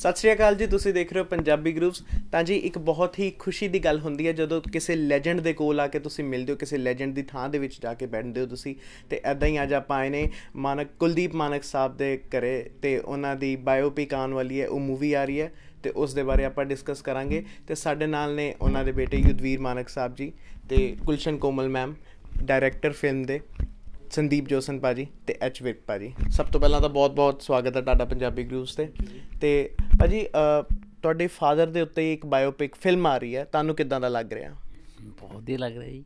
ਸਤਿ ਸ਼੍ਰੀ ਅਕਾਲ ਜੀ, ਤੁਸੀਂ ਦੇਖ ਰਹੇ ਹੋ ਪੰਜਾਬੀ ਗਰੂਪਸ ਤਾਂ ਜੀ, ਇੱਕ ਬਹੁਤ ਹੀ ਖੁਸ਼ੀ ਦੀ ਗੱਲ ਹੁੰਦੀ ਹੈ, ਜਦੋਂ ਕਿਸੇ ਲੈਜੈਂਡ ਦੇ ਕੋਲ ਆ ਕੇ ਤੁਸੀਂ ਮਿਲਦੇ ਹੋ, ਕਿਸੇ ਲੈਜੈਂਡ ਦੀ ਥਾਂ ਦੇ ਵਿੱਚ ਜਾ ਕੇ ਬੈਠਦੇ ਹੋ ਤੁਸੀਂ, ਤੇ ਐਦਾਂ ਹੀ ਅੱਜ ਆਪਾਂ ਆਏ ਨੇ ਮਾਨਕ, ਕੁਲਦੀਪ ਮਾਨਕ ਸਾਹਿਬ ਦੇ ਘਰੇ, ਤੇ ਉਹਨਾਂ ਦੀ ਬਾਇਓਪਿਕ ਆਉਣ ਵਾਲੀ ਹੈ, ਉਹ ਮੂਵੀ ਆ ਰਹੀ ਹੈ, ਤੇ ਉਸ ਦੇ ਬਾਰੇ ਆਪਾਂ ਡਿਸਕਸ ਕਰਾਂਗੇ। ਤੇ ਸਾਡੇ ਨਾਲ ਨੇ ਉਹਨਾਂ ਦੇ ਬੇਟੇ ਯੁਧਵੀਰ ਮਾਨਕ ਸਾਹਿਬ ਜੀ, ਤੇ Gulshan Komal ma'am director film ਦੇ, ਸੰਦੀਪ ਜੋਸਨ ਪਾਜੀ ਤੇ ਐਚ ਵਿਕ ਪਾਜੀ ਸਭ ਤੋਂ ਪਹਿਲਾਂ ਤਾਂ ਬਹੁਤ-ਬਹੁਤ ਸਵਾਗਤ ਹੈ ਤੁਹਾਡਾ ਪੰਜਾਬੀ ਗਰੂਪਸ ਤੇ। ਤੇ ਪਾਜੀ ਤੁਹਾਡੇ ਫਾਦਰ ਦੇ ਉੱਤੇ ਇੱਕ ਬਾਇਓਪਿਕ ਫਿਲਮ ਆ ਰਹੀ ਹੈ ਤੁਹਾਨੂੰ ਕਿਦਾਂ ਦਾ ਲੱਗ ਰਿਹਾ? ਬਹੁਤ ਹੀ ਲੱਗ ਰਿਹਾ ਜੀ।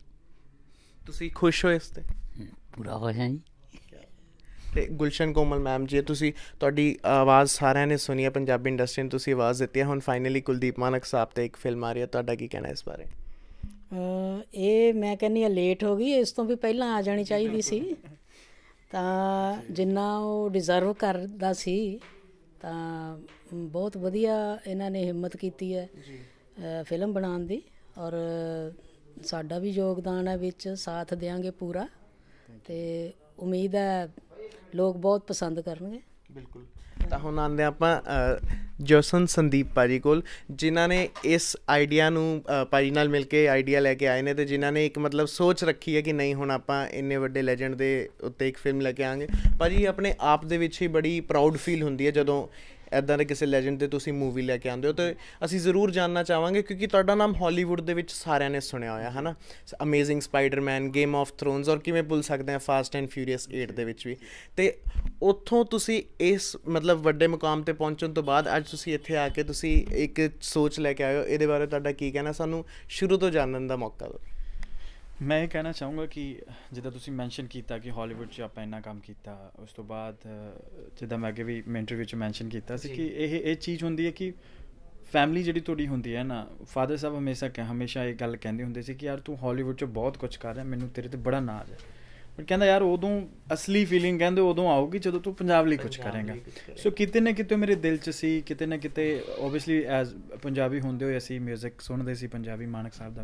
ਤੁਸੀਂ ਖੁਸ਼ ਹੋ ਇਸ ਤੇ? ਪੂਰਾ ਹੋਇਆ ਜੀ। ਤੇ ਗੁਲਸ਼ਨ ਕੋਮਲ ਮੈਮ ਜੀ ਤੁਸੀਂ ਤੁਹਾਡੀ ਆਵਾਜ਼ ਸਾਰਿਆਂ ਨੇ ਸੁਣੀ ਹੈ ਪੰਜਾਬੀ ਇੰਡਸਟਰੀ ਨੂੰ ਤੁਸੀਂ ਆਵਾਜ਼ ਦਿੱਤੀ ਹੈ। ਹੁਣ ਫਾਈਨਲੀ ਕੁਲਦੀਪ ਮਾਨਕ ਸਾਹਿਬ ਤੇ ਇੱਕ ਫਿਲਮ ਆ ਰਹੀ ਹੈ ਤੁਹਾਡਾ ਕੀ ਕਹਿਣਾ ਇਸ ਬਾਰੇ? ਇਹ ਮੈਂ ਕਹਿੰਨੀ ਆ ਲੇਟ ਹੋ ਗਈ ਇਸ ਤੋਂ ਵੀ ਪਹਿਲਾਂ ਆ ਜਾਣੀ ਚਾਹੀਦੀ ਸੀ। ਤਾਂ ਜਿੰਨਾ ਉਹ ਡਿਜ਼ਰਵ ਕਰਦਾ ਸੀ ਤਾਂ ਬਹੁਤ ਵਧੀਆ ਇਹਨਾਂ ਨੇ ਹਿੰਮਤ ਕੀਤੀ ਹੈ ਫਿਲਮ ਬਣਾਉਣ ਦੀ ਔਰ ਸਾਡਾ ਵੀ ਯੋਗਦਾਨ ਹੈ ਵਿੱਚ ਸਾਥ ਦੇਾਂਗੇ ਪੂਰਾ ਤੇ ਉਮੀਦ ਹੈ ਲੋਕ ਬਹੁਤ ਪਸੰਦ ਕਰਨਗੇ। ਬਿਲਕੁਲ। ਤਾਂ ਹੁਣ ਆਂਦੇ ਆਪਾਂ ਜੋਸਨ ਸੰਦੀਪ ਪਾਜੀ ਕੋਲ, ਜਿਨ੍ਹਾਂ ਨੇ ਇਸ ਆਈਡੀਆ ਨੂੰ ਪਾਜੀ ਨਾਲ ਮਿਲ ਕੇ ਆਈਡੀਆ ਲੈ ਕੇ ਆਏ ਨੇ ਤੇ ਜਿਨ੍ਹਾਂ ਨੇ ਇੱਕ ਮਤਲਬ ਸੋਚ ਰੱਖੀ ਹੈ ਕਿ ਨਹੀਂ ਹੁਣ ਆਪਾਂ ਇੰਨੇ ਵੱਡੇ ਲੈਜੈਂਡ ਦੇ ਉੱਤੇ ਇੱਕ ਫਿਲਮ ਲੈ ਕੇ ਆਵਾਂਗੇ। ਪਾਜੀ ਆਪਣੇ ਆਪ ਦੇ ਵਿੱਚ ਹੀ ਬੜੀ ਪ੍ਰਾਊਡ ਫੀਲ ਹੁੰਦੀ ਹੈ ਜਦੋਂ ਐਦਾਂ ਦੇ ਕਿਸੇ ਲੈਜੈਂਡ ਤੇ ਤੁਸੀਂ ਮੂਵੀ ਲੈ ਕੇ ਆਉਂਦੇ ਹੋ ਤੇ ਅਸੀਂ ਜ਼ਰੂਰ ਜਾਨਣਾ ਚਾਹਾਂਗੇ ਕਿਉਂਕਿ ਤੁਹਾਡਾ ਨਾਮ ਹਾਲੀਵੁੱਡ ਦੇ ਵਿੱਚ ਸਾਰਿਆਂ ਨੇ ਸੁਣਿਆ ਹੋਇਆ ਹੈ ਨਾ amazing Spiderman Game of Thrones ਔਰ ਕਿਵੇਂ ਭੁੱਲ ਸਕਦੇ ਆ ਫਾਸਟ ਐਂਡ ਫਿਊਰੀਅਸ 8 ਦੇ ਵਿੱਚ ਵੀ। ਤੇ ਉੱਥੋਂ ਤੁਸੀਂ ਇਸ ਮਤਲਬ ਵੱਡੇ ਮੁਕਾਮ ਤੇ ਪਹੁੰਚਣ ਤੋਂ ਬਾਅਦ ਅੱਜ ਤੁਸੀਂ ਇੱਥੇ ਆ ਕੇ ਤੁਸੀਂ ਇੱਕ ਸੋਚ ਲੈ ਕੇ ਆਏ ਹੋ। ਇਹਦੇ ਬਾਰੇ ਤੁਹਾਡਾ ਕੀ ਕਹਿਣਾ? ਸਾਨੂੰ ਸ਼ੁਰੂ ਤੋਂ ਜਾਣਨ ਦਾ ਮੌਕਾ ਦਿਓ। ਮੈਂ ਇਹ ਕਹਿਣਾ ਚਾਹੂੰਗਾ ਕਿ ਜਿੱਦਾਂ ਤੁਸੀਂ ਮੈਂਸ਼ਨ ਕੀਤਾ ਕਿ ਹਾਲੀਵੁੱਡ 'ਚ ਆਪਾਂ ਇੰਨਾ ਕੰਮ ਕੀਤਾ ਉਸ ਤੋਂ ਬਾਅਦ ਜਿੱਦਾਂ ਮੈਂ ਅੱਗੇ ਵੀ ਮੈਂ ਇੰਟਰਵਿਊ 'ਚ ਮੈਂਸ਼ਨ ਕੀਤਾ ਸੀ ਕਿ ਇਹ ਇਹ ਚੀਜ਼ ਹੁੰਦੀ ਹੈ ਕਿ ਫੈਮਿਲੀ ਜਿਹੜੀ ਤੁਹਾਡੀ ਹੁੰਦੀ ਹੈ ਨਾ ਫਾਦਰ ਸਾਹਿਬ ਹਮੇਸ਼ਾ ਕਿ ਹਮੇਸ਼ਾ ਇਹ ਗੱਲ ਕਹਿੰਦੇ ਹੁੰਦੇ ਸੀ ਕਿ ਯਾਰ ਤੂੰ ਹਾਲੀਵੁੱਡ 'ਚ ਬਹੁਤ ਕੁਝ ਕਰ ਰਿਹਾ ਮੈਨੂੰ ਤੇਰੇ ਤੇ ਬੜਾ ਨਾਜ਼ ਹੈ। ਪਰ ਕਹਿੰਦਾ ਯਾਰ ਉਦੋਂ ਅਸਲੀ ਫੀਲਿੰਗ ਕਹਿੰਦੇ ਉਦੋਂ ਆਊਗੀ ਜਦੋਂ ਤੂੰ ਪੰਜਾਬ ਲਈ ਕੁਝ ਕਰੇਗਾ। ਸੋ ਕਿਤੇ ਨਾ ਕਿਤੇ ਮੇਰੇ ਦਿਲ 'ਚ ਸੀ ਕਿਤੇ ਨਾ ਕਿਤੇ ਓਬਵੀਅਸਲੀ ਐਜ਼ ਪੰਜਾਬੀ ਹੁੰਦੇ ਹੋਏ ਅਸੀਂ 뮤직 ਸੁਣਦੇ ਸੀ ਪੰਜਾਬੀ ਮਾਨਕ ਸਾਹਿਬ ਦਾ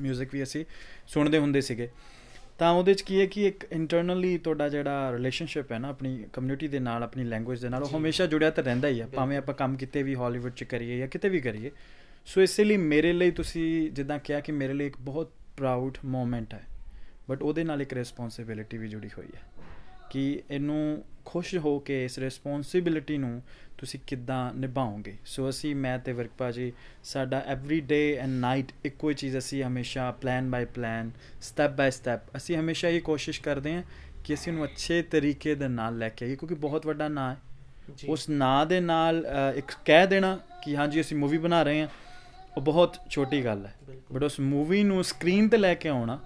ਮਿਊਜ਼ਿਕ ਵੀ ਅਸੀਂ ਸੁਣਦੇ ਹੁੰਦੇ ਸੀਗੇ। ਤਾਂ ਉਹਦੇ ਚ ਕੀ ਹੈ ਕਿ ਇੱਕ ਇੰਟਰਨਲੀ ਤੁਹਾਡਾ ਜਿਹੜਾ ਰਿਲੇਸ਼ਨਸ਼ਿਪ ਹੈ ਨਾ ਆਪਣੀ ਕਮਿਊਨਿਟੀ ਦੇ ਨਾਲ ਆਪਣੀ ਲੈਂਗੁਏਜ ਦੇ ਨਾਲ ਉਹ ਹਮੇਸ਼ਾ ਜੁੜਿਆ ਤਾਂ ਰਹਿੰਦਾ ਹੀ ਆ ਭਾਵੇਂ ਆਪਾਂ ਕੰਮ ਕਿਤੇ ਵੀ ਹਾਲੀਵੁੱਡ ਚ ਕਰੀਏ ਜਾਂ ਕਿਤੇ ਵੀ ਕਰੀਏ। ਸੋ ਇਸੇ ਲਈ ਮੇਰੇ ਲਈ ਤੁਸੀਂ ਜਿੱਦਾਂ ਕਿਹਾ ਕਿ ਮੇਰੇ ਲਈ ਇੱਕ ਬਹੁਤ ਪ੍ਰਾਊਡ ਮੂਮੈਂਟ ਹੈ। ਬਟ ਉਹਦੇ ਨਾਲ ਇੱਕ ਰਿਸਪੌਂਸਿਬਿਲਟੀ ਵੀ ਜੁੜੀ ਹੋਈ ਹੈ। ਕਿ ਇਹਨੂੰ ਖੁਸ਼ ਹੋ ਕੇ ਇਸ ਰਿਸਪੌਂਸਿਬਿਲਿਟੀ ਨੂੰ ਤੁਸੀਂ ਕਿੱਦਾਂ ਨਿਭਾਓਗੇ? ਸੋ ਅਸੀਂ ਮੈਂ ਤੇ ਵਰਕਪਾ ਜੀ ਸਾਡਾ ਐਵਰੀ ਡੇ ਐਂਡ ਨਾਈਟ ਇੱਕੋ ਹੀ ਚੀਜ਼ ਅਸੀਂ ਹਮੇਸ਼ਾ plan by plan step by step ਅਸੀਂ ਹਮੇਸ਼ਾ ਇਹ ਕੋਸ਼ਿਸ਼ ਕਰਦੇ ਹਾਂ ਕਿ ਅਸੀਂ ਉਹਨੂੰ ਅੱਛੇ ਤਰੀਕੇ ਦੇ ਨਾਲ ਲੈ ਕੇ ਆਈਏ ਕਿਉਂਕਿ ਬਹੁਤ ਵੱਡਾ ਨਾਂ ਹੈ। ਉਸ ਨਾਂ ਦੇ ਨਾਲ ਇੱਕ ਕਹਿ ਦੇਣਾ ਕਿ ਹਾਂਜੀ ਅਸੀਂ ਮੂਵੀ ਬਣਾ ਰਹੇ ਹਾਂ ਉਹ ਬਹੁਤ ਛੋਟੀ ਗੱਲ ਹੈ। ਬਟ ਉਸ ਮੂਵੀ ਨੂੰ ਸਕਰੀਨ ਤੇ ਲੈ ਕੇ ਆਉਣਾ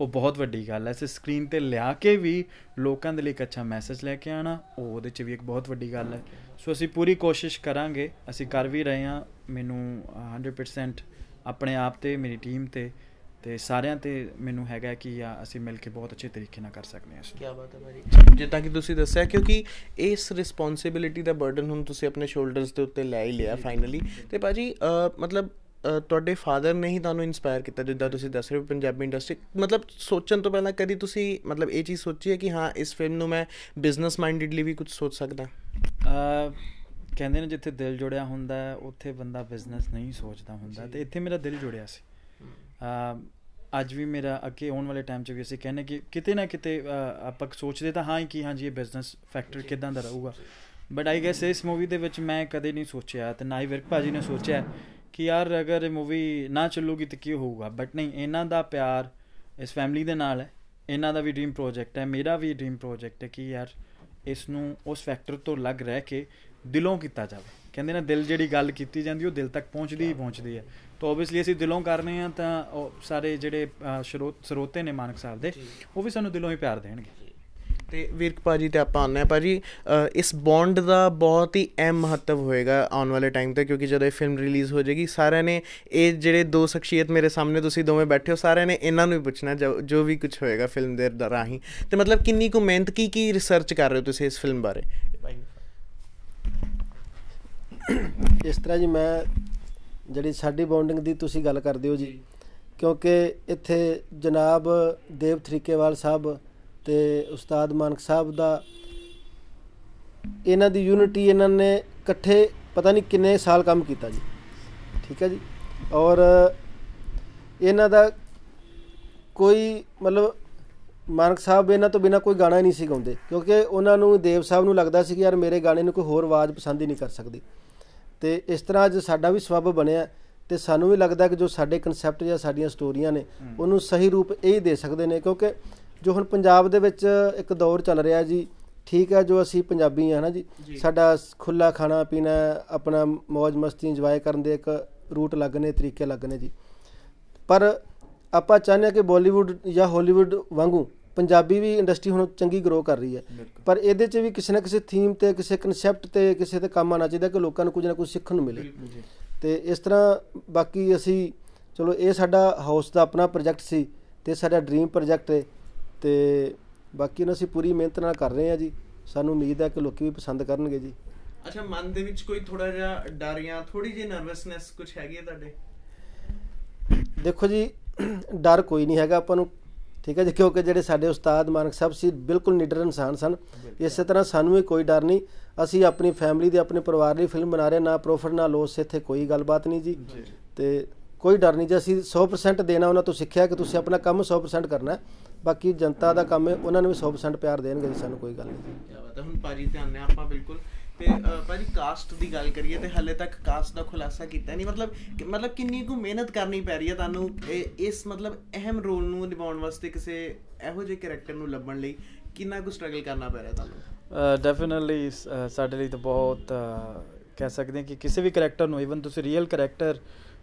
ਉਹ ਬਹੁਤ ਵੱਡੀ ਗੱਲ ਹੈ। ਇਸ ਸਕਰੀਨ ਤੇ ਲਿਆ ਕੇ ਵੀ ਲੋਕਾਂ ਦੇ ਲਈ ਇੱਕ ਅੱਛਾ ਮੈਸੇਜ ਲੈ ਕੇ ਆਣਾ ਉਹ ਉਹਦੇ 'ਚ ਵੀ ਇੱਕ ਬਹੁਤ ਵੱਡੀ ਗੱਲ ਹੈ। ਸੋ ਅਸੀਂ ਪੂਰੀ ਕੋਸ਼ਿਸ਼ ਕਰਾਂਗੇ, ਅਸੀਂ ਕਰ ਵੀ ਰਹੇ ਹਾਂ। ਮੈਨੂੰ 100% ਆਪਣੇ ਆਪ ਤੇ, ਮੇਰੀ ਟੀਮ ਤੇ ਤੇ ਸਾਰਿਆਂ ਤੇ ਮੈਨੂੰ ਹੈਗਾ ਕਿ ਅਸੀਂ ਮਿਲ ਕੇ ਬਹੁਤ ਅੱਛੇ ਤਰੀਕੇ ਨਾਲ ਕਰ ਸਕਦੇ ਹਾਂ ਕੀ ਬਾਤ ਹੈ ਭਾਜੀ। ਜਿੱਦਾਂ ਕਿ ਤੁਸੀਂ ਦੱਸਿਆ, ਕਿਉਂਕਿ ਇਸ ਰਿਸਪੌਂਸਿਬਿਲਿਟੀ ਦਾ ਬਰਡਨ ਹੁਣ ਤੁਸੀਂ ਆਪਣੇ ਸ਼ੋਲਡਰਸ ਦੇ ਉੱਤੇ ਲੈ ਹੀ ਲਿਆ ਫਾਈਨਲੀ ਤੇ ਭਾਜੀ ਮਤਲਬ ਤੁਹਾਡੇ ਫਾਦਰ ਨੇ ਹੀ ਤੁਹਾਨੂੰ ਇਨਸਪਾਇਰ ਕੀਤਾ ਜਿੱਦਾਂ ਤੁਸੀਂ ਦੱਸ ਰਹੇ ਹੋ ਪੰਜਾਬੀ ਇੰਡਸਟਰੀ ਮਤਲਬ ਸੋਚਣ ਤੋਂ ਪਹਿਲਾਂ ਕਦੀ ਤੁਸੀਂ ਮਤਲਬ ਇਹ ਚੀਜ਼ ਸੋਚੀ ਹੈ ਕਿ ਹਾਂ ਇਸ ਫਿਲਮ ਨੂੰ ਮੈਂ ਬਿਜ਼ਨਸ ਮਾਈਂਡਡਲੀ ਵੀ ਕੁਝ ਸੋਚ ਸਕਦਾ? ਕਹਿੰਦੇ ਨੇ ਜਿੱਥੇ ਦਿਲ ਜੁੜਿਆ ਹੁੰਦਾ ਉੱਥੇ ਬੰਦਾ ਬਿਜ਼ਨਸ ਨਹੀਂ ਸੋਚਦਾ ਹੁੰਦਾ। ਤੇ ਇੱਥੇ ਮੇਰਾ ਦਿਲ ਜੁੜਿਆ ਸੀ। ਅ ਅੱਜ ਵੀ ਮੇਰਾ ਅੱਗੇ ਆਉਣ ਵਾਲੇ ਟਾਈਮ 'ਚ ਵੀ ਅਸੀਂ ਕਹਿੰਨੇ ਕਿ ਕਿਤੇ ਨਾ ਕਿਤੇ ਆਪਾਂ ਸੋਚਦੇ ਤਾਂ ਹਾਂ ਹੀ ਕਿ ਹਾਂਜੀ ਇਹ ਬਿਜ਼ਨਸ ਫੈਕਟਰ ਕਿਦਾਂ ਦਾ ਰਹੂਗਾ। ਬਟ ਆਈ ਗੈਸ ਇਸ ਮੂਵੀ ਦੇ ਵਿੱਚ ਮੈਂ ਕਦੇ ਨਹੀਂ ਸੋਚਿਆ ਤੇ ਨਾ ਹੀ ਵਿਰਕ ਭਾਜੀ ਨੇ ਸੋਚਿਆ। ਕਿ ਯਾਰ ਅਗਰ ਇਹ ਮੂਵੀ ਨਾ ਚੱਲੂਗੀ ਤਾਂ ਕੀ ਹੋਊਗਾ? ਬਟ ਨਹੀਂ ਇਹਨਾਂ ਦਾ ਪਿਆਰ ਇਸ ਫੈਮਿਲੀ ਦੇ ਨਾਲ ਹੈ। ਇਹਨਾਂ ਦਾ ਵੀ ਡ੍ਰੀਮ ਪ੍ਰੋਜੈਕਟ ਹੈ। ਮੇਰਾ ਵੀ ਡ੍ਰੀਮ ਪ੍ਰੋਜੈਕਟ ਹੈ ਕਿ ਯਾਰ ਇਸ ਨੂੰ ਉਸ ਫੈਕਟਰ ਤੋਂ ਲੱਗ ਰਹਿ ਕੇ ਦਿਲੋਂ ਕੀਤਾ ਜਾਵੇ। ਕਹਿੰਦੇ ਨਾ ਦਿਲ ਜਿਹੜੀ ਗੱਲ ਕੀਤੀ ਜਾਂਦੀ ਉਹ ਦਿਲ ਤੱਕ ਪਹੁੰਚਦੀ ਹੀ ਪਹੁੰਚਦੀ ਹੈ। ਤਾਂ ਆਬਵੀਅਸਲੀ ਅਸੀਂ ਦਿਲੋਂ ਕਰਨੇ ਆ ਤਾਂ ਸਾਰੇ ਜਿਹੜੇ ਸਰੋਤੇ ਨੇ ਮਾਨਕ ਸਾਹਿਬ ਦੇ ਉਹ ਵੀ ਸਾਨੂੰ ਦਿਲੋਂ ਹੀ ਪਿਆਰ ਦੇਣਗੇ। ਤੇ ਵੀਰਕ ਪਾਜੀ ਤੇ ਆਪਾਂ ਆਉਂਦੇ ਆ ਪਾਜੀ ਇਸ ਬੌਂਡ ਦਾ ਬਹੁਤ ਹੀ ਅਹਿਮ ਮਹੱਤਵ ਹੋਏਗਾ ਆਉਣ ਵਾਲੇ ਟਾਈਮ ਤੇ, ਕਿਉਂਕਿ ਜਦੋਂ ਇਹ ਫਿਲਮ ਰਿਲੀਜ਼ ਹੋ ਜਾਏਗੀ, ਸਾਰਿਆਂ ਨੇ ਇਹ ਜਿਹੜੇ ਦੋ ਸ਼ਖਸੀਅਤ ਮੇਰੇ ਸਾਹਮਣੇ ਤੁਸੀਂ ਦੋਵੇਂ ਬੈਠੇ ਹੋ, ਸਾਰਿਆਂ ਨੇ ਇਹਨਾਂ ਨੂੰ ਹੀ ਪੁੱਛਣਾ, ਜੋ ਵੀ ਕੁਝ ਹੋਏਗਾ ਫਿਲਮ ਦੇ ਰਾਹੀਂ। ਤੇ ਮਤਲਬ ਕਿੰਨੀ ਕੁ ਮਿਹਨਤ, ਕੀ ਕੀ ਰਿਸਰਚ ਕਰ ਰਹੇ ਹੋ ਤੁਸੀਂ ਇਸ ਫਿਲਮ ਬਾਰੇ? ਇਸ ਤਰ੍ਹਾਂ ਜੀ ਮੈਂ, ਜਿਹੜੀ ਸਾਡੀ ਬੌਂਡਿੰਗ ਦੀ ਤੁਸੀਂ ਗੱਲ ਕਰਦੇ ਹੋ ਜੀ, ਕਿਉਂਕਿ ਇੱਥੇ ਜਨਾਬ ਦੇਵ ਥਰੀਕੇਵਾਲ ਸਾਹਿਬ ਤੇ ਉਸਤਾਦ ਮਾਨਕ ਸਾਹਿਬ ਦਾ ਇਹਨਾਂ ਦੀ ਯੂਨਿਟੀ ਇਹਨਾਂ ਨੇ ਇਕੱਠੇ ਪਤਾ ਨਹੀਂ ਕਿੰਨੇ ਸਾਲ ਕੰਮ ਕੀਤਾ ਜੀ। ਠੀਕ ਹੈ ਜੀ? ਔਰ ਇਹਨਾਂ ਦਾ ਕੋਈ ਮਤਲਬ ਮਾਨਕ ਸਾਹਿਬ ਇਹਨਾਂ ਤੋਂ ਬਿਨਾ ਕੋਈ ਗਾਣਾ ਹੀ ਨਹੀਂ ਸੀ ਗਾਉਂਦੇ। ਕਿਉਂਕਿ ਉਹਨਾਂ ਨੂੰ ਦੇਵ ਸਾਹਿਬ ਨੂੰ ਲੱਗਦਾ ਸੀ ਕਿ ਯਾਰ ਮੇਰੇ ਗਾਣੇ ਨੂੰ ਕੋਈ ਹੋਰ ਆਵਾਜ਼ ਪਸੰਦ ਹੀ ਨਹੀਂ ਕਰ ਸਕਦੀ। ਤੇ ਇਸ ਤਰ੍ਹਾਂ ਅੱਜ ਸਾਡਾ ਵੀ ਸਬਬ ਬਣਿਆ ਤੇ ਸਾਨੂੰ ਵੀ ਲੱਗਦਾ ਕਿ ਜੋ ਸਾਡੇ ਕਨਸੈਪਟ ਜਾਂ ਸਾਡੀਆਂ ਸਟੋਰੀਆਂ ਨੇ ਉਹਨੂੰ ਸਹੀ ਰੂਪ ਇਹ ਹੀ ਦੇ ਸਕਦੇ ਨੇ। ਕਿਉਂਕਿ ਜੋ ਹੁਣ ਪੰਜਾਬ ਦੇ ਵਿੱਚ ਇੱਕ ਦੌਰ ਚੱਲ ਰਿਹਾ ਜੀ ਠੀਕ ਹੈ ਜੋ ਅਸੀਂ ਪੰਜਾਬੀ ਹਾਂ ਨਾ ਜੀ ਸਾਡਾ ਖੁੱਲਾ ਖਾਣਾ ਪੀਣਾ ਆਪਣਾ ਮौज ਮਸਤੀ ਇੰਜੋਏ ਕਰਨ ਦੇ ਇੱਕ ਰੂਟ ਲੱਗ ਨੇ ਤਰੀਕੇ ਲੱਗ ਨੇ ਜੀ। ਪਰ ਆਪਾਂ ਚਾਹੁੰਦੇ ਹਾਂ ਕਿ ਬਾਲੀਵੁੱਡ ਜਾਂ ਹਾਲੀਵੁੱਡ ਵਾਂਗੂ ਪੰਜਾਬੀ ਵੀ ਇੰਡਸਟਰੀ ਹੁਣ ਚੰਗੀ ਗਰੋ ਕਰ ਰਹੀ ਹੈ। ਪਰ ਇਹਦੇ 'ਚ ਵੀ ਕਿਸੇ ਨਾ ਕਿਸੇ ਥੀਮ ਤੇ ਕਿਸੇ ਕਨਸੈਪਟ ਤੇ ਕਿਸੇ ਤੇ ਕੰਮ ਆਉਣਾ ਚਾਹੀਦਾ ਕਿ ਲੋਕਾਂ ਨੂੰ ਕੁਝ ਨਾ ਕੁਝ ਸਿੱਖਣ ਨੂੰ ਮਿਲੇ। ਤੇ ਇਸ ਤਰ੍ਹਾਂ ਬਾਕੀ ਅਸੀਂ ਚਲੋ ਇਹ ਸਾਡਾ ਹਾਊਸ ਦਾ ਆਪਣਾ ਪ੍ਰੋਜੈਕਟ ਸੀ ਤੇ ਸਾਡਾ ਡ੍ਰੀਮ ਪ੍ਰੋਜੈਕਟ ਹੈ। ਤੇ ਬਾਕੀ ਨੂੰ ਅਸੀਂ ਪੂਰੀ ਮਿਹਨਤ ਨਾਲ ਕਰ ਰਹੇ ਹਾਂ ਜੀ। ਸਾਨੂੰ ਉਮੀਦ ਹੈ ਕਿ ਲੋਕੀ ਵੀ ਪਸੰਦ ਕਰਨਗੇ ਜੀ। ਅੱਛਾ ਮਨ ਦੇ ਵਿੱਚ ਕੋਈ ਥੋੜਾ ਜਿਹਾ ਡਰ ਜਾਂ ਥੋੜੀ ਜਿਹੀ ਨਰਵਸਨੈਸ ਕੁਝ ਹੈਗੀ ਹੈ ਤੁਹਾਡੇ? ਦੇਖੋ ਜੀ ਡਰ ਕੋਈ ਨਹੀਂ ਹੈਗਾ ਆਪਾਂ ਨੂੰ। ਠੀਕ ਹੈ ਜੀ ਕਿਉਂਕਿ ਜਿਹੜੇ ਸਾਡੇ ਉਸਤਾਦ ਮਾਨਕ ਸਾਹਿਬ ਸੀ ਬਿਲਕੁਲ ਨਿਡਰ ਇਨਸਾਨ ਸਨ। ਇਸੇ ਤਰ੍ਹਾਂ ਸਾਨੂੰ ਵੀ ਕੋਈ ਡਰ ਨਹੀਂ। ਅਸੀਂ ਆਪਣੀ ਫੈਮਿਲੀ ਦੇ ਆਪਣੇ ਪਰਿਵਾਰ ਲਈ ਫਿਲਮ ਬਣਾ ਰਹੇ ਨਾ ਪ੍ਰੋਫਿਟ ਨਾ ਲੋਸ ਇੱਥੇ ਕੋਈ ਗੱਲਬਾਤ ਨਹੀਂ ਜੀ। ਤੇ ਕੋਈ ਡਰ ਨਹੀਂ ਜੀ ਅਸੀਂ 100% ਦੇਣਾ ਉਹਨਾਂ ਤੋਂ ਸਿੱਖਿਆ ਕਿ ਤੁਸੀਂ ਆਪਣਾ ਕੰਮ 100% ਕਰਨਾ ਹੈ। ਬਾਕੀ ਜਨਤਾ ਦਾ ਕੰਮ ਹੈ ਉਹਨਾਂ ਨੂੰ ਵੀ 100% ਪਿਆਰ ਦੇਣਗੇ ਜੀ ਸਾਨੂੰ ਕੋਈ ਗੱਲ ਨਹੀਂ। ਕਿਆ ਬਾਤ ਹੈ ਹੁਣ ਭਾਜੀ ਤੇ ਆਨੇ ਆਪਾਂ ਬਿਲਕੁਲ। ਤੇ ਭਾਜੀ ਕਾਸਟ ਦੀ ਗੱਲ ਕਰੀਏ ਤੇ ਹਲੇ ਤੱਕ ਕਾਸਟ ਦਾ ਖੁਲਾਸਾ ਕੀਤਾ ਨਹੀਂ। ਮਤਲਬ ਕਿ- ਮਤਲਬ ਕਿੰਨੀ ਕੁ ਮਿਹਨਤ ਕਰਨੀ ਪੈ ਰਹੀ ਹੈ ਤੁਹਾਨੂੰ ਇਸ ਮਤਲਬ ਅਹਿਮ ਰੋਲ ਨੂੰ ਨਿਭਾਉਣ ਵਾਸਤੇ ਕਿਸੇ ਇਹੋ ਜਿਹੇ ਕੈਰੈਕਟਰ ਨੂੰ ਲੱਭਣ ਲਈ ਕਿੰਨਾ ਕੁ ਸਟਰਗਲ ਕਰਨਾ ਪੈ ਰਿਹਾ ਤੁਹਾਨੂੰ? ਡੈਫੀਨਿਟਲੀ ਸਾਡੇ ਲਈ ਤਾਂ ਬਹੁਤ ਕਹਿ ਸਕਦੇ ਹਾਂ ਕਿ ਕਿਸੇ ਵੀ ਕੈਰੈਕਟਰ ਨੂੰ ਇਵਨ ਤੁਸੀਂ ਰੀਅਲ ਕੈਰੈਕਟਰ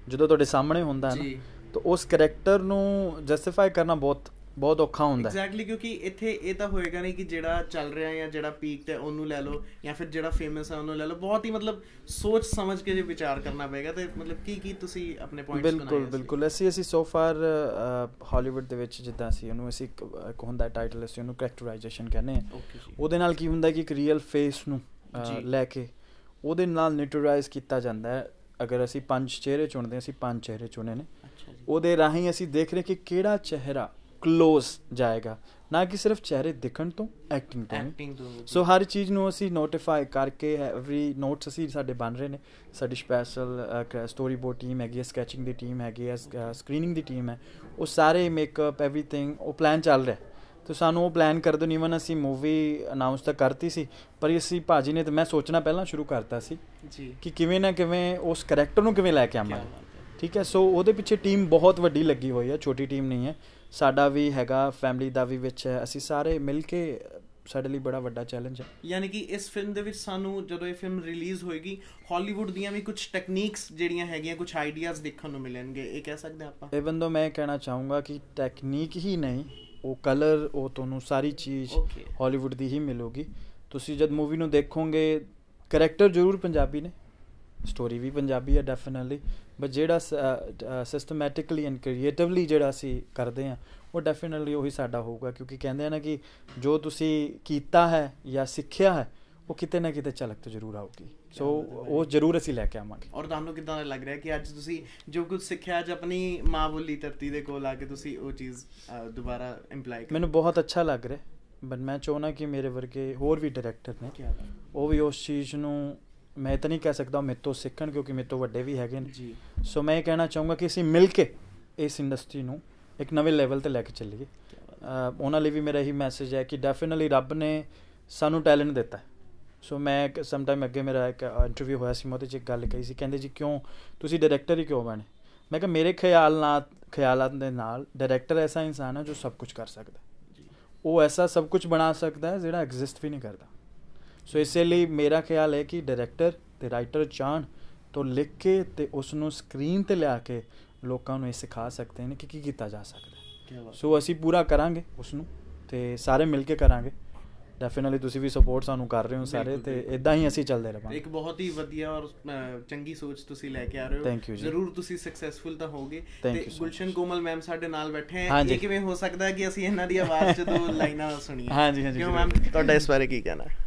ਜਦੋਂ ਤੁਹਾਡੇ ਸਾਹਮਣੇ ਹੁੰਦਾ ਹੈ ਜੀ। ਨਾ ਤਾਂ ਉਸ ਕੈਰੈਕਟਰ ਨੂੰ ਜਸਟੀਫਾਈ ਕਰਨਾ ਬਹੁਤ ਬਹੁਤ ਔਖਾ ਹੁੰਦਾ ਐਗਜ਼ੈਕਟਲੀ ਕਿਉਂਕਿ ਇੱਥੇ ਇਹ ਤਾਂ ਹੋਏਗਾ ਨਹੀਂ ਕਿ ਜਿਹੜਾ ਚੱਲ ਰਿਹਾ ਜਾਂ ਜਿਹੜਾ ਪੀਕ ਤੇ ਉਹਨੂੰ ਲੈ ਲਓ ਜਾਂ ਫਿਰ ਜਿਹੜਾ ਫੇਮਸ ਹੈ ਉਹਨੂੰ ਲੈ ਲਓ। ਬਹੁਤ ਹੀ ਮਤਲਬ ਸੋਚ ਸਮਝ ਕੇ ਜੇ ਵਿਚਾਰ ਕਰਨਾ ਪਏਗਾ ਤੇ ਮਤਲਬ ਕੀ ਕੀ ਤੁਸੀਂ ਆਪਣੇ ਪੁਆਇੰਟਸ ਬਣਾਏ ਬਿਲਕੁਲ ਬਿਲਕੁਲ। ਅਸੀਂ ਅਸੀਂ ਸੋ ਫਾਰ ਹਾਲੀਵੁੱਡ ਦੇ ਵਿੱਚ ਜਿੱਦਾਂ ਅਸੀਂ ਉਹਨੂੰ ਅਸੀਂ ਇੱਕ ਹੁੰਦਾ ਟਾਈਟਲ ਅਸੀਂ ਉਹਨੂੰ ਕੈਰੈਕਟਰਾਈਜੇਸ਼ਨ ਕਹਿੰਦੇ ਆ ਉਹਦੇ ਨਾਲ ਕੀ ਹੁੰਦਾ ਕਿ ਇੱਕ ਰੀਅਲ ਫੇਸ ਨੂੰ। ਲੈ ਕੇ ਉਹਦੇ ਨਾਲ ਨਿਊਟਰਲਾਈਜ਼ ਕੀਤਾ ਜਾਂਦਾ ਹੈ। ਅਗਰ ਅਸੀਂ ਪੰਜ ਚਿਹਰੇ ਚੁਣਦੇ ਹਾਂ, ਅਸੀਂ ਪੰਜ ਚਿਹਰੇ ਚੁਣੇ ਨੇ। ਉਹਦੇ ਰਾਹੀਂ ਅਸੀਂ ਦੇਖ ਰਹੇ ਕਿ ਕਿਹੜਾ ਚਿਹਰਾ ক্লোਜ਼ ਜਾਏਗਾ। ਨਾ ਕਿ ਸਿਰਫ ਚਿਹਰੇ ਦਿਖਣ ਤੋਂ ਐਕਟਿੰਗ ਤੋਂ। ਵੀ। ਐਕਟਿੰਗ ਤੋਂ ਸੋ ਹਰ ਚੀਜ਼ ਨੂੰ ਅਸੀਂ ਨੋਟੀਫਾਈ ਕਰਕੇ ਐਵਰੀ ਨੋਟਸ ਅਸੀਂ ਸਾਡੇ ਬਣ ਰਹੇ ਨੇ। ਸਾਡੀ ਸਪੈਸ਼ਲ ਸਟੋਰੀ ਬੋਰਡ ਟੀਮ ਹੈਗੀ ਹੈ ਸਕੈਚਿੰਗ ਦੀ ਟੀਮ ਹੈਗੀ ਹੈ ਸਕਰੀਨਿੰਗ ਦੀ ਟੀਮ ਹੈ। ਉਹ ਸਾਰੇ ਮੇਕਅਪ ਐਵਰੀਥਿੰਗ ਉਹ ਪਲਾਨ ਚੱਲ ਰਿਹਾ। ਤੇ ਸਾਨੂੰ ਉਹ ਪਲਾਨ ਕਰਦੇ ਨੂੰ ਇਵਨ ਅਸੀਂ ਮੂਵੀ ਅਨਾਉਂਸ ਤਾਂ ਕਰਤੀ ਸੀ ਪਰ ਅਸੀਂ ਭਾਜੀ ਨੇ ਤੇ ਮੈਂ ਸੋਚਣਾ ਪਹਿਲਾਂ ਸ਼ੁਰੂ ਕਰਤਾ ਸੀ ਜੀ। ਕਿ ਕਿਵੇਂ ਨਾ ਕਿਵੇਂ ਉਸ ਕੈਰੈਕਟਰ ਨੂੰ ਕਿਵੇਂ ਲੈ ਕੇ ਹੈ। ਠੀਕ ਹੈ ਸੋ ਉਹਦੇ ਪਿੱਛੇ ਟੀਮ ਬਹੁਤ ਵੱਡੀ ਲੱਗੀ ਹੋਈ ਹੈ ਛੋਟੀ ਟੀਮ ਨਹੀਂ ਹੈ। ਸਾਡਾ ਵੀ ਹੈਗਾ ਫੈਮਿਲੀ ਦਾ ਵੀ ਵਿੱਚ ਹੈ। ਅਸੀਂ ਸਾਰੇ ਮਿਲ ਕੇ ਸਾਡੇ ਲਈ ਬੜਾ ਵੱਡਾ ਚੈਲੰਜ ਹੈ। ਯਾਨੀ ਕਿ ਇਸ ਫਿਲਮ ਦੇ ਵਿੱਚ ਸਾਨੂੰ ਜਦੋਂ ਇਹ ਫਿਲਮ ਰਿਲੀਜ਼ ਹੋਏਗੀ ਹਾਲੀਵੁੱਡ ਦੀਆਂ ਵੀ ਕੁਝ ਟੈਕਨੀਕਸ ਜਿਹੜੀਆਂ ਹੈਗੀਆਂ ਕੁਝ ਆਈਡੀਆਜ਼ ਦੇਖਣ ਨੂੰ ਮਿਲਣਗੇ। ਇਹ ਕਹਿ ਸਕਦੇ ਆਪਾਂ? ਇਵਨ ਦੋ ਮੈਂ ਕਹਿਣਾ ਚਾਹੂੰਗਾ ਕਿ ਟੈਕਨੀਕ ਹੀ ਨਹੀਂ ਉਹ ਕਲਰ ਉਹ ਤੁਹਾਨੂੰ ਸਾਰੀ ਚੀਜ਼. ਹਾਲੀਵੁੱਡ ਦੀ ਹੀ ਮਿਲੂਗੀ। ਤੁਸੀਂ ਜਦ ਮੂਵੀ ਨੂੰ ਦੇਖੋਗੇ ਕੈਰੈਕਟਰ ਜ਼ਰੂਰ ਪੰਜਾਬੀ ਨੇ। ਸਟੋਰੀ ਵੀ ਪੰਜਾਬੀ ਹੈ ਡੈਫੀਨਿਟਲੀ ਬਟ ਜਿਹੜਾ ਸਿਸਟਮੈਟਿਕਲੀ ਐਂਡ ਕ੍ਰੀਏਟਿਵਲੀ ਜਿਹੜਾ ਅਸੀਂ ਕਰਦੇ ਆ ਉਹ ਡੈਫੀਨਿਟਲੀ ਉਹੀ ਸਾਡਾ ਹੋਊਗਾ। ਕਿਉਂਕਿ ਕਹਿੰਦੇ ਆ ਨਾ ਕਿ ਜੋ ਤੁਸੀਂ ਕੀਤਾ ਹੈ ਜਾਂ ਸਿੱਖਿਆ ਹੈ ਉਹ ਕਿਤੇ ਨਾ ਕਿਤੇ ਝਲਕ ਤਾਂ ਜ਼ਰੂਰ ਆਊਗੀ। ਸੋ ਉਹ ਜ਼ਰੂਰ ਅਸੀਂ ਲੈ ਕੇ ਆਵਾਂਗੇ। ਔਰ ਤੁਹਾਨੂੰ ਕਿਦਾਂ ਦਾ ਲੱਗ ਰਿਹਾ ਕਿ ਅੱਜ ਤੁਸੀਂ ਜੋ ਕੁਝ ਸਿੱਖਿਆ ਅੱਜ ਆਪਣੀ ਮਾਂ ਬੋਲੀ ਧਰਤੀ ਦੇ ਕੋਲ ਆ ਕੇ ਤੁਸੀਂ ਉਹ ਚੀਜ਼ ਦੁਬਾਰਾ ਇੰਪਲਾਈ ਮੈਨੂੰ ਬਹੁਤ ਅੱਛਾ ਲੱਗ ਰਿਹਾ ਬਟ ਮੈਂ ਚਾਹੁੰਦਾ ਕਿ ਮੇਰੇ ਵਰਗੇ ਹੋਰ ਵੀ ਡਾਇਰੈਕਟਰ ਨੇ ਉਹ ਵੀ ਉਸ ਚੀਜ਼ ਨੂੰ ਮੈਂ ਤਾਂ ਨਹੀਂ ਕਹਿ ਸਕਦਾ ਮੇਰੇ ਤੋਂ ਸਿੱਖਣ ਕਿਉਂਕਿ ਮੇਰੇ ਤੋਂ ਵੱਡੇ ਵੀ ਹੈਗੇ ਨੇ। ਜੀ। ਸੋ ਮੈਂ ਇਹ ਕਹਿਣਾ ਚਾਹੂੰਗਾ ਕਿ ਅਸੀਂ ਮਿਲ ਕੇ ਇਸ ਇੰਡਸਟਰੀ ਨੂੰ ਇੱਕ ਨਵੇਂ ਲੈਵਲ ਤੇ ਲੈ ਕੇ ਚੱਲੀਏ। ਉਹਨਾਂ ਲਈ ਵੀ ਮੇਰਾ ਇਹੀ ਮੈਸੇਜ ਹੈ ਕਿ ਡੈਫੀਨਿਟਲੀ ਰੱਬ ਨੇ ਸਾਨੂੰ ਟੈਲੈਂਟ ਦਿੱਤਾ ਹੈ। ਸੋ ਮੈਂ ਸਮ ਟਾਈਮ ਅੱਗੇ ਮੇਰਾ ਇੱਕ ਇੰਟਰਵਿਊ ਹੋਇਆ ਸੀ ਮੈਂ ਉਹਦੇ 'ਚ ਇੱਕ ਗੱਲ ਕਹੀ ਸੀ। ਕਹਿੰਦੇ ਜੀ ਕਿਉਂ? ਤੁਸੀਂ ਡਾਇਰੈਕਟਰ ਹੀ ਕਿਉਂ ਬਣੇ? ਮੈਂ ਕਿਹਾ ਮੇਰੇ ਖਿਆਲ ਨਾਲ ਖਿਆਲਾਂ ਦੇ ਨਾਲ ਡਾਇਰੈਕਟਰ ਐਸਾ ਇਨਸਾਨ ਹੈ ਜੋ ਸਭ ਕੁਝ ਕਰ ਸਕਦਾ ਉਹ ਐਸਾ ਸਭ ਕੁਝ ਬਣਾ ਸਕਦਾ ਹੈ ਜਿਹੜਾ ਐਗਜ਼ਿਸਟ ਵੀ ਨਹੀਂ ਕਰਦਾ। ਸੋ ਇਸੇ ਲਈ ਮੇਰਾ ਖਿਆਲ ਹੈ ਕਿ ਡਾਇਰੈਕਟਰ ਤੇ ਰਾਈਟਰ ਚਾਹਣ ਤੋਂ ਲਿਖ ਕੇ ਤੇ ਉਸ ਨੂੰ ਸਕਰੀਨ ਤੇ ਲਿਆ ਕੇ ਲੋਕਾਂ ਨੂੰ ਇਹ ਸਿਖਾ ਸਕਦੇ ਨੇ ਕਿ ਕੀ ਕੀਤਾ ਜਾ ਸਕਦਾ ਸੋ ਅਸੀਂ ਪੂਰਾ ਕਰਾਂਗੇ ਉਸ ਨੂੰ ਤੇ ਸਾਰੇ ਮਿਲ ਕੇ ਕਰਾਂਗੇ ਡੈਫੀਨਿਟਲੀ ਤੁਸੀਂ ਵੀ ਸਪੋਰਟ ਸਾਨੂੰ ਕਰ ਰਹੇ ਹੋ ਸਾਰੇ ਤੇ। ਇਦਾਂ ਹੀ ਅਸੀਂ ਚੱਲਦੇ ਰਹਾਂਗੇ ਇੱਕ ਬਹੁਤ ਹੀ ਵਧੀਆ ਔਰ ਚੰਗੀ ਸੋਚ ਤੁਸੀਂ ਲੈ ਕੇ ਆ ਰਹੇ ਹੋ Thank you ਜੀ। ਜ਼ਰੂਰ ਤੁਸੀਂ ਸਕਸੈਸਫੁਲ ਤਾਂ ਹੋਗੇ ਤੇ ਗੁਲਸ਼ਨ. ਕੋਮਲ ਮੈਮ ਸਾਡੇ ਨਾਲ ਬੈਠੇ ਹੈ। ਇਹ ਕਿਵੇਂ ਹੋ ਸਕਦਾ ਹੈ ਕਿ ਅਸੀਂ ਇਹਨਾਂ ਦੀ ਆਵਾਜ਼ ਚ ਦੋ ਲਾਈਨਾਂ ਸੁਣੀਏ ਹਾਂਜੀ, ਹਾਂਜੀ, ਕਿਉਂ। ਮੈਮ ਤੁਹਾਡਾ ਇਸ ਬਾਰੇ ਕੀ ਕਹਿਣਾ ਹੈ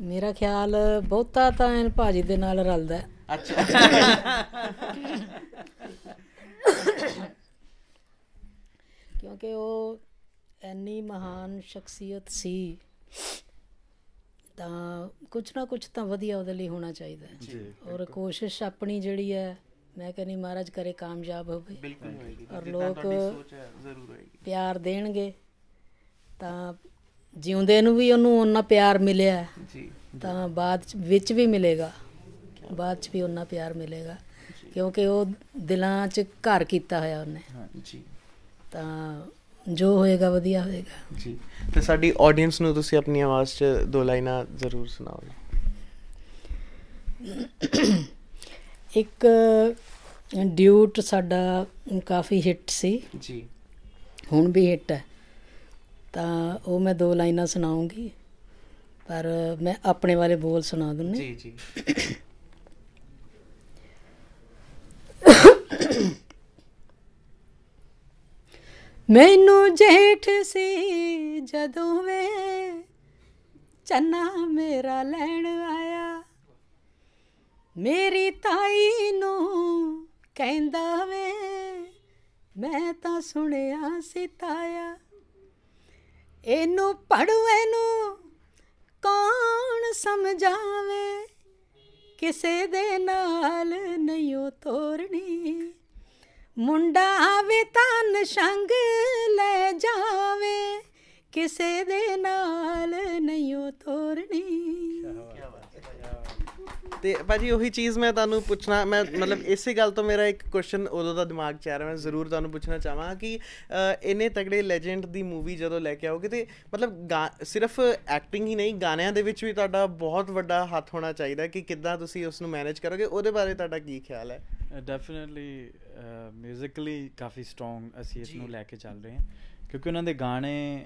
ਮੇਰਾ ਖਿਆਲ ਬਹੁਤਾ ਤਾਂ ਇਹਨ ਭਾਜੀ ਦੇ ਨਾਲ ਰਲਦਾ ਹੈ। ਅੱਛਾ। ਕਿਉਂਕਿ ਉਹ ਐਨੀ ਮਹਾਨ ਸ਼ਖਸੀਅਤ ਸੀ ਤਾਂ ਕੁਝ ਨਾ ਕੁਝ ਤਾਂ ਵਧੀਆ ਉਹਦੇ ਲਈ ਹੋਣਾ ਚਾਹੀਦਾ ਹੈ। ਔਰ ਕੋਸ਼ਿਸ਼ ਆਪਣੀ ਜਿਹੜੀ ਹੈ ਮੈਂ ਕਹਿੰਦੀ ਮਹਾਰਾਜ ਕਰੇ ਕਾਮਯਾਬ ਹੋਵੇ। ਬਿਲਕੁਲ ਹੋਏਗੀ। ਔਰ ਲੋਕ ਤੁਹਾਡੀ ਸੋਚ ਹੈ ਜ਼ਰੂਰ ਹੋਏਗੀ। ਪਿਆਰ ਦੇਣਗੇ ਤਾਂ ਜਿਉਂਦੇ ਨੂੰ ਵੀ ਉਹਨੂੰ ਉਹਨਾਂ ਪਿਆਰ ਮਿਲਿਆ ਜੀ। ਤਾਂ ਬਾਅਦ ਵਿੱਚ ਵੀ ਮਿਲੇਗਾ। ਬਾਅਦ ਚ ਵੀ ਉਹਨਾਂ ਪਿਆਰ ਮਿਲੇਗਾ। ਕਿਉਂਕਿ ਉਹ ਦਿਲਾਂ 'ਚ ਘਰ ਕੀਤਾ ਹੋਇਆ ਉਹਨੇ। ਜੀ। ਤਾਂ ਜੋ ਹੋਏਗਾ ਵਧੀਆ ਹੋਏਗਾ। ਜੀ। ਤੇ ਸਾਡੀ ਆਡੀਅנס ਨੂੰ ਤੁਸੀਂ ਆਪਣੀ ਆਵਾਜ਼ 'ਚ ਦੋ ਲਾਈਨਾਂ ਜ਼ਰੂਰ ਸੁਣਾਓ। ਇੱਕ ਡਿਊਟ ਸਾਡਾ ਕਾਫੀ ਹਿੱਟ ਸੀ। ਜੀ। ਹੁਣ ਵੀ ਹਿੱਟ ਹੈ। ਤਾਂ ਉਹ ਮੈਂ ਦੋ ਲਾਈਨਾਂ ਸੁਣਾਉਂਗੀ ਪਰ ਮੈਂ ਆਪਣੇ ਵਾਲੇ ਬੋਲ ਸੁਣਾ ਦੂੰਨੀ ਜੀ ਜੀ। ਮੈਨੂੰ ਜੇਠ ਸੀ ਜਦੋਂ ਵੇ ਚੰਨਾ ਮੇਰਾ ਲੈਣ ਆਇਆ। ਮੇਰੀ ਤਾਈ ਨੂੰ ਕਹਿੰਦਾ ਵੇ ਮੈਂ ਤਾਂ ਸੁਣਿਆ ਸੀ ਤਾਇਆ। ਇਹਨੂੰ ਪੜਵੇ ਨੂੰ ਕੌਣ ਸਮਝਾਵੇ? ਕਿਸੇ ਦੇ ਨਾਲ ਨਹੀਂ ਉਹ ਤੋਰਨੀ। ਮੁੰਡਾ ਆਵੇ ਤਾਂ ਨਸ਼ੰਗ ਲੈ ਜਾਵੇ। ਕਿਸੇ ਦੇ ਨਾਲ ਨਹੀਂ ਉਹ ਤੋਰਨੀ। ਤੇ ਭਾਜੀ ਉਹੀ ਚੀਜ਼ ਮੈਂ ਤੁਹਾਨੂੰ ਪੁੱਛਣਾ ਮੈਂ ਮਤਲਬ ਇਸੇ ਗੱਲ ਤੋਂ ਮੇਰਾ ਇੱਕ ਕੁਐਸਚਨ ਉਦੋਂ ਦਾ ਦਿਮਾਗ 'ਚ ਆ ਰਿਹਾ ਮੈਂ ਜ਼ਰੂਰ ਤੁਹਾਨੂੰ ਪੁੱਛਣਾ ਚਾਹਾਂ ਕਿ ਇੰਨੇ ਤਗੜੇ ਲੈਜੈਂਡ ਦੀ ਮੂਵੀ ਜਦੋਂ ਲੈ ਕੇ ਆਓਗੇ ਤੇ ਮਤਲਬ ਸਿਰਫ ਐਕਟਿੰਗ ਹੀ ਨਹੀਂ ਗਾਣਿਆਂ ਦੇ ਵਿੱਚ ਵੀ ਤੁਹਾਡਾ ਬਹੁਤ ਵੱਡਾ ਹੱਥ ਹੋਣਾ ਚਾਹੀਦਾ ਕਿ ਕਿੱਦਾਂ ਤੁਸੀਂ ਉਸ ਨੂੰ ਮੈਨੇਜ ਕਰੋਗੇ ਉਹਦੇ ਬਾਰੇ ਤੁਹਾਡਾ ਕੀ ਖਿਆਲ ਹੈ? ਡੈਫੀਨਿਟਲੀ ਮਿਊਜ਼ਿਕਲੀ ਕਾਫੀ ਸਟਰੋਂਗ ਅਸੀਂ ਇਸ ਨੂੰ ਲੈ ਕੇ ਚੱਲ ਰਹੇ ਹਾਂ ਕਿਉਂਕਿ ਉਹਨਾਂ ਦੇ ਗਾਣੇ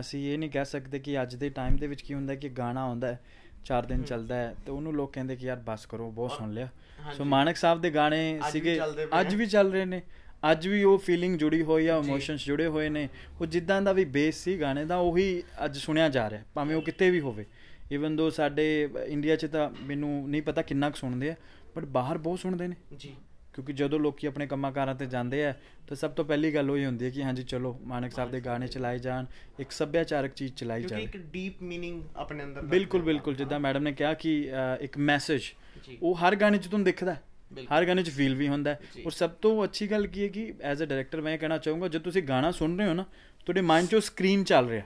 ਅਸੀਂ ਇਹ ਨਹੀਂ ਕਹਿ ਸਕਦੇ ਕਿ ਅੱਜ ਦੇ ਟਾਈਮ ਦੇ ਵਿੱਚ ਕੀ ਹੁੰਦਾ ਕਿ ਗਾਣਾ ਆਉਂਦਾ ਹੈ। 4 ਦਿਨ ਚੱਲਦਾ ਹੈ ਤੇ ਉਹਨੂੰ ਲੋਕ ਕਹਿੰਦੇ ਕਿ ਯਾਰ ਬਸ ਕਰੋ ਬਹੁਤ ਸੁਣ ਲਿਆ। ਸੋ ਮਾਨਕ ਸਾਹਿਬ ਦੇ ਗਾਣੇ ਸੀਗੇ ਅੱਜ ਵੀ ਚੱਲ ਰਹੇ ਨੇ ਅੱਜ ਵੀ ਉਹ ਫੀਲਿੰਗ ਜੁੜੀ ਹੋਈ ਆ ਇਮੋਸ਼ਨਸ ਜੁੜੇ ਹੋਏ ਨੇ। ਉਹ ਜਿੱਦਾਂ ਦਾ ਵੀ ਬੇਸ ਸੀ ਗਾਣੇ ਦਾ ਉਹੀ ਅੱਜ ਸੁਣਿਆ ਜਾ ਰਿਹਾ। ਭਾਵੇਂ ਉਹ ਕਿਤੇ ਵੀ ਹੋਵੇ। ਇਵਨ ਦੋ ਸਾਡੇ ਇੰਡੀਆ 'ਚ ਤਾਂ ਮੈਨੂੰ ਨਹੀਂ ਪਤਾ ਕਿੰਨਾ ਕੁ ਸੁਣਦੇ ਆ ਬਟ ਬਾਹਰ ਬਹੁਤ ਸੁਣਦੇ ਨੇ। ਜੀ। ਕਿਉਂਕਿ ਜਦੋਂ ਲੋਕੀ ਆਪਣੇ ਕੰਮਾਂ ਕਾਰਾਂ ਤੇ ਜਾਂਦੇ ਆ ਤਾਂ ਸਭ ਤੋਂ ਪਹਿਲੀ ਗੱਲ ਉਹ ਹੀ ਹੁੰਦੀ ਹੈ ਕਿ ਹਾਂਜੀ ਚਲੋ ਮਾਨਕ ਸਾਹਿਬ ਦੇ ਗਾਣੇ ਚਲਾਏ ਜਾਣ ਇੱਕ ਸੱਭਿਆਚਾਰਕ ਚੀਜ਼ ਚਲਾਈ ਕਿਉਂਕਿ ਜਾਵੇ ਇੱਕ ਡੀਪ मीनिंग ਆਪਣੇ ਅੰਦਰ ਰੱਖਦੇ ਬਿਲਕੁਲ ਹੋ। ਬਿਲਕੁਲ ਜਿੱਦਾਂ ਮੈਡਮ ਨੇ ਕਿਹਾ ਕਿ ਅ, ਇੱਕ ਮੈਸੇਜ ਜੀ। ਉਹ ਹਰ ਗਾਣੇ 'ਚ ਤੁਹਾਨੂੰ ਦਿਖਦਾ ਹੈ। ਬਿਲਕੁਲ। ਹਰ ਗਾਣੇ 'ਚ ਫੀਲ ਵੀ ਹੁੰਦਾ ਹੈ। ਜੀ। ਔਰ ਸਭ ਤੋਂ ਅੱਛੀ ਗੱਲ ਕੀ ਹੈ ਕਿ ਐਜ਼ ਅ ਡਾਇਰੈਕਟਰ ਮੈਂ ਇਹ ਕਹਿਣਾ ਚਾਹੂੰਗਾ ਜਦ ਤੁਸੀਂ ਗਾਣਾ ਸੁਣ ਰਹੇ ਹੋ ਨਾ ਤੁਹਾਡੇ ਮਾਈਂਡ 'ਚ ਉਹ ਸਕਰੀਨ ਚੱਲ ਰਿਹਾ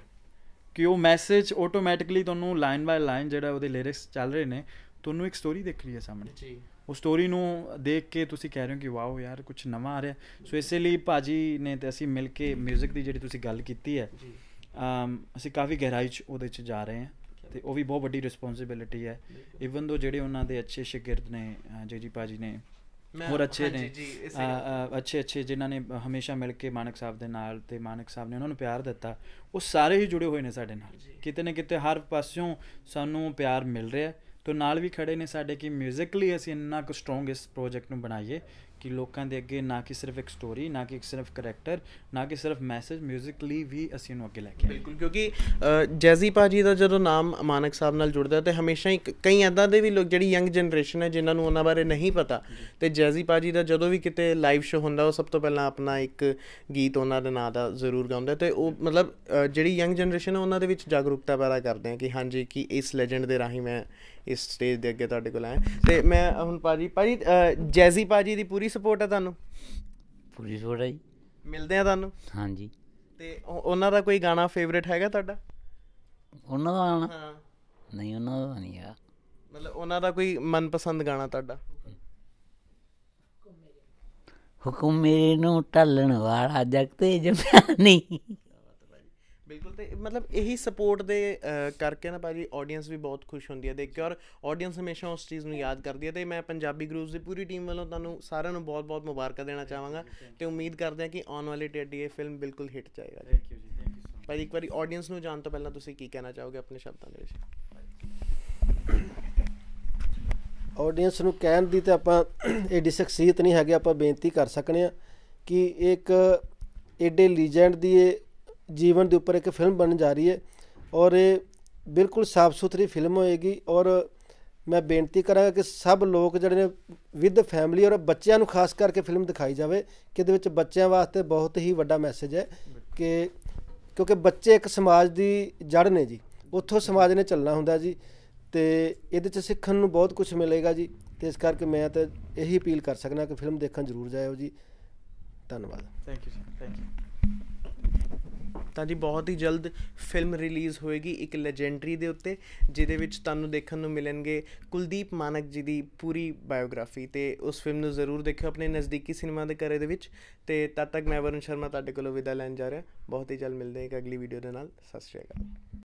ਕਿ ਉਹ ਮੈਸੇਜ ਆਟੋਮੈਟਿਕਲੀ ਤੁਹਾਨੂੰ ਲਾਈਨ ਬਾਈ ਲਾਈਨ ਜਿਹੜਾ ਉਹਦੇ ਲਿਰਿਕਸ ਚੱਲ ਰਹੇ ਨੇ ਤੁਹਾਨੂੰ ਇੱਕ ਸਟੋਰੀ ਦਿਖ ਰਹੀ ਹੈ ਸਾਹਮਣੇ ਜੀ ਉਹ ਸਟੋਰੀ ਨੂੰ ਦੇਖ ਕੇ ਤੁਸੀਂ ਕਹਿ ਰਹੇ ਹੋ ਕਿ ਵਾਓ ਯਾਰ ਕੁਝ ਨਵਾਂ ਆ ਰਿਹਾ। ਸੋ ਇਸੇ ਲਈ ਭਾਜੀ ਨੇ ਤੇ ਅਸੀਂ ਮਿਲ ਕੇ 뮤직 ਦੀ ਜਿਹੜੀ ਤੁਸੀਂ ਗੱਲ ਕੀਤੀ ਹੈ ਜੀ। ਅਮ ਅਸੀਂ ਕਾਫੀ ਗਹਿਰਾਈ ਚ ਉਹਦੇ ਚ ਜਾ ਰਹੇ ਹਾਂ ਤੇ ਉਹ ਵੀ ਬਹੁਤ ਵੱਡੀ ਰਿਸਪੌਂਸਿਬਿਲਿਟੀ ਹੈ। ਇਵਨ ਦੋ ਜਿਹੜੇ ਉਹਨਾਂ ਦੇ ਅੱਛੇ ਸ਼ਾਗਿਰਦ ਨੇ ਜੀ ਜੀ ਭਾਜੀ ਨੇ ਹੋਰ ਅੱਛੇ ਨੇ ਅੱਛੇ ਅੱਛੇ ਜਿਨ੍ਹਾਂ ਨੇ ਹਮੇਸ਼ਾ ਮਿਲ ਕੇ ਮਾਨਕ ਸਾਹਿਬ ਦੇ ਨਾਲ ਤੇ ਮਾਨਕ ਸਾਹਿਬ ਨੇ ਉਹਨਾਂ ਨੂੰ ਪਿਆਰ ਦਿੱਤਾ ਉਹ ਸਾਰੇ ਹੀ ਜੁੜੇ ਹੋਏ ਨੇ ਸਾਡੇ ਨਾਲ। ਕਿਤੇ ਨਾ ਕਿਤੇ ਹਰ ਪਾਸਿਓਂ ਸਾਨੂੰ ਪਿਆਰ ਮਿਲ ਰਿਹਾ ਤੋਂ ਨਾਲ ਵੀ ਖੜੇ ਨੇ ਸਾਡੇ ਕਿ ਮਿਊਜ਼ਿਕਲੀ ਅਸੀਂ ਇੰਨਾ ਕੁ ਸਟਰੋਂਗ ਇਸ ਪ੍ਰੋਜੈਕਟ ਨੂੰ ਬਣਾਈਏ ਕਿ ਲੋਕਾਂ ਦੇ ਅੱਗੇ ਨਾ ਕਿ ਸਿਰਫ ਇੱਕ ਸਟੋਰੀ ਨਾ ਕਿ ਸਿਰਫ ਕਰੈਕਟਰ ਨਾ ਕਿ ਸਿਰਫ ਮੈਸੇਜ ਮਿਊਜ਼ਿਕਲੀ ਵੀ ਅਸੀਂ ਇਹਨੂੰ ਅੱਗੇ ਲੈ ਕੇ ਬਿਲਕੁਲ ਕਿਉਂਕਿ ਅ, ਜੈਜ਼ੀ ਪਾਜੀ ਦਾ ਜਦੋਂ ਨਾਮ ਮਾਨਕ ਸਾਹਿਬ ਨਾਲ ਜੁੜਦਾ ਹੈ ਤੇ ਹਮੇਸ਼ਾ ਹੀ ਕਈ ਐਦਾਂ ਦੇ ਵੀ ਲੋਕ ਜਿਹੜੀ ਯੰਗ ਜਨਰੇਸ਼ਨ ਹੈ ਜਿਨ੍ਹਾਂ ਨੂੰ ਉਹਨਾਂ ਬਾਰੇ ਨਹੀਂ ਪਤਾ ਤੇ ਜੈਜ਼ੀ ਪਾਜੀ ਦਾ ਜਦੋਂ ਵੀ ਕਿਤੇ ਲਾਈਵ ਸ਼ੋ ਹੁੰਦਾ ਉਹ ਸਭ ਤੋਂ ਪਹਿਲਾਂ ਆਪਣਾ ਇੱਕ ਗੀਤ ਉਹਨਾਂ ਦੇ ਨਾਂ ਦਾ ਜ਼ਰੂਰ ਗਾਉਂਦਾ ਤੇ ਉਹ ਮਤਲਬ ਜਿਹੜੀ ਯੰਗ ਜਨਰੇਸ਼ਨ ਹੈ ਉਹਨਾਂ ਦੇ ਵਿੱਚ ਜਾਗਰੂਕਤਾ ਪੈਦਾ ਕਰਦੇ ਆ ਕਿ ਹਾਂਜੀ ਕਿ ਇਸ ਲੈਜੈਂਡ ਦੇ ਰਾਹੀਂ ਮੈਂ ਇਸ ਸਟੇਜ ਦੇ ਅੱਗੇ ਤੁਹਾਡੇ ਕੋਲ ਆਇਆ ਤੇ ਮੈਂ ਹੁਣ ਪਾਜੀ ਪਾਜੀ ਜੈਜ਼ੀ ਪਾਜੀ ਦੀ ਪੂਰੀ ਸਪੋਰਟ ਹੈ ਤੁਹਾਨੂੰ? ਪੂਰੀ ਥੋੜਾ ਜੀ। ਮਿਲਦੇ ਆ ਤੁਹਾਨੂੰ? ਹਾਂਜੀ। ਤੇ ਉਹ- ਉਹਨਾਂ ਦਾ ਕੋਈ ਗਾਣਾ ਫੇਵਰੇਟ ਹੈਗਾ ਤੁਹਾਡਾ? ਉਹਨਾਂ ਦਾ ਹਾਂ। ਨਹੀਂ ਉਹਨਾਂ ਦਾ ਨਹੀਂ ਆ ਮਤਲਬ ਉਹਨਾਂ ਦਾ ਕੋਈ ਮਨਪਸੰਦ ਗਾਣਾ ਤੁਹਾਡਾ? ਹੁਕਮ ਮੇਰੇ ਨੂੰ ਟੱਲਣ ਵਾਲਾ ਜਗ ਤੇ ਨਹੀਂ। ਬਿਲਕੁਲ ਤੇ ਮਤਲਬ ਇਹੀ ਸਪੋਰਟ ਦੇ ਕਰਕੇ ਨਾ ਭਾਜੀ ਆਡੀਅנס ਵੀ ਬਹੁਤ ਖੁਸ਼ ਹੁੰਦੀ ਹੈ। ਦੇਖ ਕੇ ਔਰ ਆਡੀਅנס ਹਮੇਸ਼ਾ ਉਸ ਚੀਜ਼ ਨੂੰ ਯਾਦ ਕਰਦੀ ਹੈ। ਤੇ ਮੈਂ ਪੰਜਾਬੀ ਗਰੂਪਸ ਦੀ ਪੂਰੀ ਟੀਮ ਵੱਲੋਂ ਤੁਹਾਨੂੰ ਸਾਰਿਆਂ ਨੂੰ ਬਹੁਤ-ਬਹੁਤ ਮੁਬਾਰਕਾਂ ਦੇਣਾ ਚਾਹਾਂਗਾ ਤੇ ਉਮੀਦ ਕਰਦੇ ਹਾਂ ਕਿ ਆਉਣ ਵਾਲੀ ਟੈਡੀ ਇਹ ਫਿਲਮ ਬਿਲਕੁਲ ਹਿੱਟ ਜਾਏਗਾ thank you ji thank you so much ਭਾਜੀ ਇੱਕ ਵਾਰੀ ਆਡੀਅנס ਨੂੰ ਜਾਣ ਤੋਂ ਪਹਿਲਾਂ ਤੁਸੀਂ ਕੀ ਕਹਿਣਾ ਚਾਹੋਗੇ ਆਪਣੇ ਸ਼ਬਦਾਂ ਦੇ ਵਿੱਚ? ਆਡੀਅנס ਨੂੰ ਕਹਿਣ ਦੀ ਤੇ ਆਪਾਂ ਐਡੀ ਸ਼ਖਸੀਅਤ ਨਹੀਂ ਹੈਗੇ ਆਪਾਂ ਬੇਨਤੀ ਕਰ ਸਕਨੇ ਆ ਕਿ ਇੱਕ ਐਡੇ ਲੀਜੈਂਡ ਦੀ ਇਹ ਜੀਵਨ ਦੇ ਉੱਪਰ ਇੱਕ ਫਿਲਮ ਬਣਨ ਜਾ ਰਹੀ ਹੈ ਔਰ ਇਹ ਬਿਲਕੁਲ ਸਾਫ਼ ਸੁਥਰੀ ਫਿਲਮ ਹੋਏਗੀ ਔਰ ਮੈਂ ਬੇਨਤੀ ਕਰਾਂਗਾ ਕਿ ਸਭ ਲੋਕ ਜਿਹੜੇ ਨੇ ਵਿਦ ਫੈਮਿਲੀ ਔਰ ਬੱਚਿਆਂ ਨੂੰ ਖਾਸ ਕਰਕੇ ਫਿਲਮ ਦਿਖਾਈ ਜਾਵੇ ਕਿ ਇਹਦੇ ਵਿੱਚ ਬੱਚਿਆਂ ਵਾਸਤੇ ਬਹੁਤ ਹੀ ਵੱਡਾ ਮੈਸੇਜ ਹੈ ਕਿ ਕਿਉਂਕਿ ਬੱਚੇ ਇੱਕ ਸਮਾਜ ਦੀ ਜੜ ਨੇ ਜੀ, ਉੱਥੋਂ ਸਮਾਜ ਨੇ ਚੱਲਣਾ ਹੁੰਦਾ ਜੀ ਤੇ ਇਹਦੇ ਚ ਸਿੱਖਣ ਨੂੰ ਬਹੁਤ ਕੁਝ ਮਿਲੇਗਾ ਜੀ ਤੇ ਇਸ ਕਰਕੇ ਮੈਂ ਤਾਂ ਇਹੀ ਅਪੀਲ ਕਰ ਸਕਦਾ ਕਿ ਫਿਲਮ ਦੇਖਣ ਜ਼ਰੂਰ ਜਾਇਓ ਜੀ। ਧੰਨਵਾਦ। Thank you sir thank you ਤਾਂ ਜੀ ਬਹੁਤ ਹੀ ਜਲਦ ਫਿਲਮ ਰਿਲੀਜ਼ ਹੋਏਗੀ ਇੱਕ ਲੈਜੈਂਡਰੀ ਦੇ ਉੱਤੇ, ਜਿਹਦੇ ਵਿੱਚ ਤੁਹਾਨੂੰ ਦੇਖਣ ਨੂੰ ਮਿਲਣਗੇ ਕੁਲਦੀਪ ਮਾਨਕ ਜੀ ਦੀ ਪੂਰੀ ਬਾਇਓਗ੍ਰਾਫੀ ਤੇ ਉਸ ਫਿਲਮ ਨੂੰ ਜ਼ਰੂਰ ਦੇਖਿਓ ਆਪਣੇ ਨਜ਼ਦੀਕੀ ਸਿਨੇਮਾ ਦੇ ਘਰੇ ਦੇ ਵਿੱਚ ਤੇ ਤਦ ਤੱਕ ਮੈਂ ਵਰੁਣ ਸ਼ਰਮਾ ਤੁਹਾਡੇ ਕੋਲੋਂ ਵਿਦਾ ਲੈਣ ਜਾ ਰਿਹਾ। ਬਹੁਤ ਹੀ ਜਲਦ ਮਿਲਦੇ ਹਾਂ ਇੱਕ ਅਗਲੀ ਵੀਡੀਓ ਦੇ ਨਾਲ। ਸਤਿ ਸ਼੍ਰੀ ਅਕਾਲ।